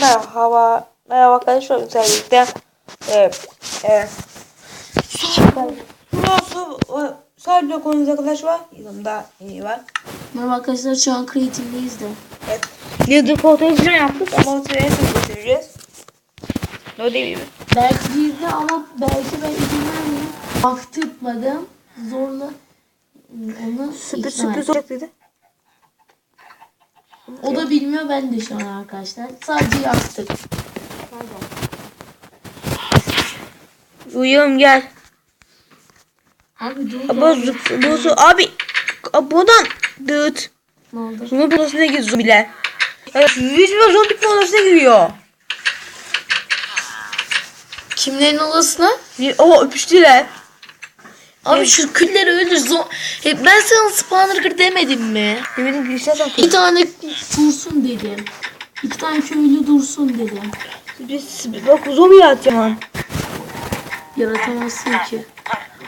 Merhaba. Merhaba arkadaşlar. Özellikle e, e, Burası sadece konumuz arkadaşlar. Yanımda iyi var. Merhaba arkadaşlar şu an kreatifteyiz de. Evet. Leader fotoğrafını yaptık ama sıraya nasıl götüreceğiz? Ne değil mi? Belki girdi ama belki ben izin. Baktırtmadım. Zorla onu sürpriz ettim. olacak dedi. O da bilmiyor ben de şu an arkadaşlar. Sadece yaptık. Uyuyorum gel. Abi dur Abi bu bu abi buradan dıt. Ne oldu? Zombi odasına giriyor zombiler. Ya yüzme zombi odasına giriyor. Kimlerin odasına? O öpüştüler. Abi şu külleri öldür. Zo- Hep ben sana spawner kır demedim mi? Girişten sonra İki tane dursun dedim. İki tane köylü dursun dedim. biz bak zombi lan. Yaratamazsın ki.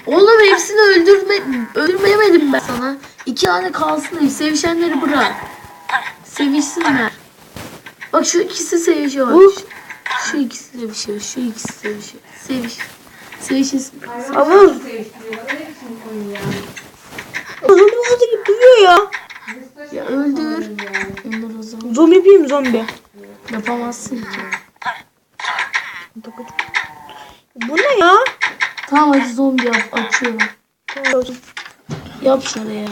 Oğlum hepsini öldürme, öldürmeyemedim ben sana. İki tane kalsın sevişenleri bırak. Sevişsinler. Bak şu ikisi sevişiyor. Şu ikisi sevişiyor. Şu ikisi sevişiyor. Seviş. Sevişsin. Ama zombi odası gibi duruyor ya. Ya öldür. Onları o zaman Zombi mı zombi? yapamazsın ki. Bu ne ya? Tamam hadi zombi yap. Açıyorum. Yap şuraya.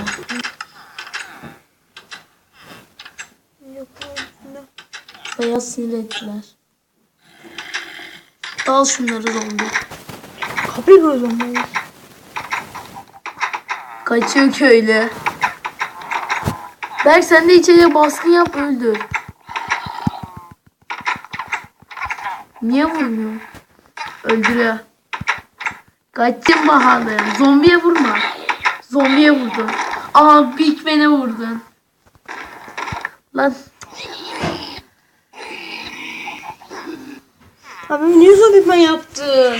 Beyaz sinir ettiler. Dal şunları zombi. Kapıyı zombi. Kaçıyor köylü. Berk sen de içeriye baskın yap öldür. Niye vurmuyor? Öldürüyor. Kaçın bakalım. Zombiye vurma. Zombiye vurdun. Aha Big Ben'e vurdun. Lan Abi niye zombi ben yaptın?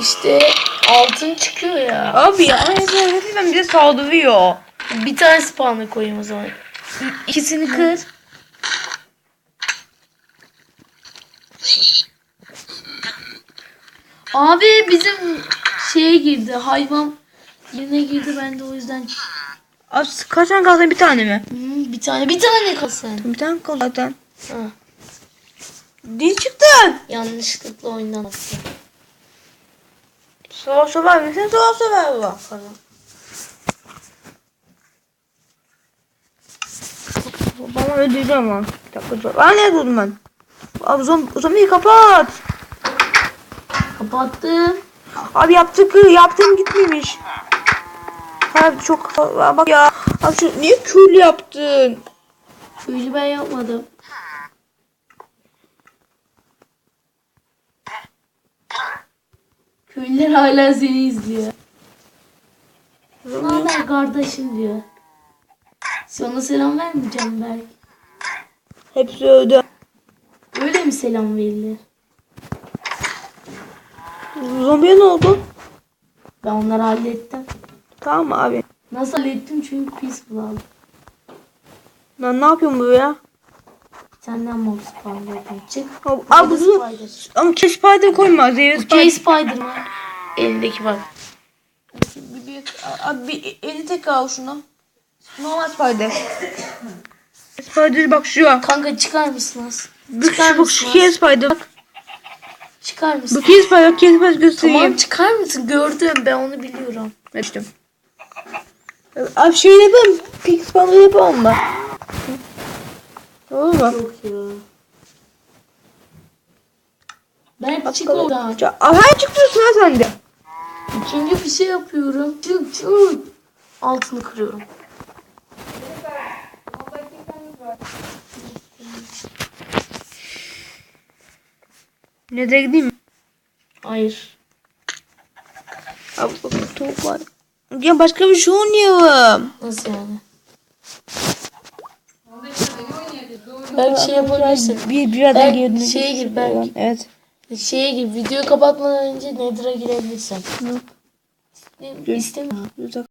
İşte altın çıkıyor ya. Abi ya ben bize saldırıyor. Bir tane spawner koyayım o zaman. İkisini kır. Abi bizim şeye girdi. Hayvan yerine girdi. Ben de o yüzden Abi kaç tane kaldı bir tane mi? Hmm, bir tane bir tane kalsın. Bir tane kaldı zaten. Ha, Dil çıktın. yanlışlıkla oyundan attım. Savaş sever misin? Savaş sever bak. Babama öldüreceğim lan. Bir dakika dur. Aa ne durdum ben? Abi zombi, zombiyi kapat. Kapattım. Abi yaptık yaptığım gitmemiş. Abi çok bak ya. Abi şu niye kül yaptın? Köylü ben yapmadım. Köylüler hala seni izliyor. Haber kardeşim diyor. Sana selam vermeyeceğim belki. Hepsi öldü. Öyle mi selam verilir? Zombiye ne oldu? Ben onları hallettim. Tamam abi. Nasıl hallettim çünkü peaceful aldım. Lan ne yapıyorsun bu ya? Senden mob yapayım. Çık. Abi, Hadi abi bu spider. ama keş spider koyma. Zehir Okey spider. Spiderman. Elindeki bak. Bir, bir, abi bir eli tek al şunu. Normal spider. spider bak şu. Kanka çıkar mısınız? Bak Çıkar şu bak şu kez spider. Bak Çıkar mısın? bu kez spider kez spider göstereyim. Tamam çıkar mısın? Gördüm ben onu biliyorum. Açtım. Abi şey yapalım. Pink spider yapalım mı? Olur mu? Yok ya. Ben çık Bakalım. oradan. Ça- Aa, hayır çıkıyorsun ha sen de. Çünkü bir şey yapıyorum. Çık çık. Altını kırıyorum. Nereye gideyim? Hayır. Abi bak tavuk var. Ya başka bir şey oynayalım. Nasıl yani? Belki şey yapabilirsin. Bir bir adam Belki girdim. şeye gir belki. Evet. Şeye gir. Videoyu kapatmadan önce Nether'a girebilirsin. Yok. İstemiyorum.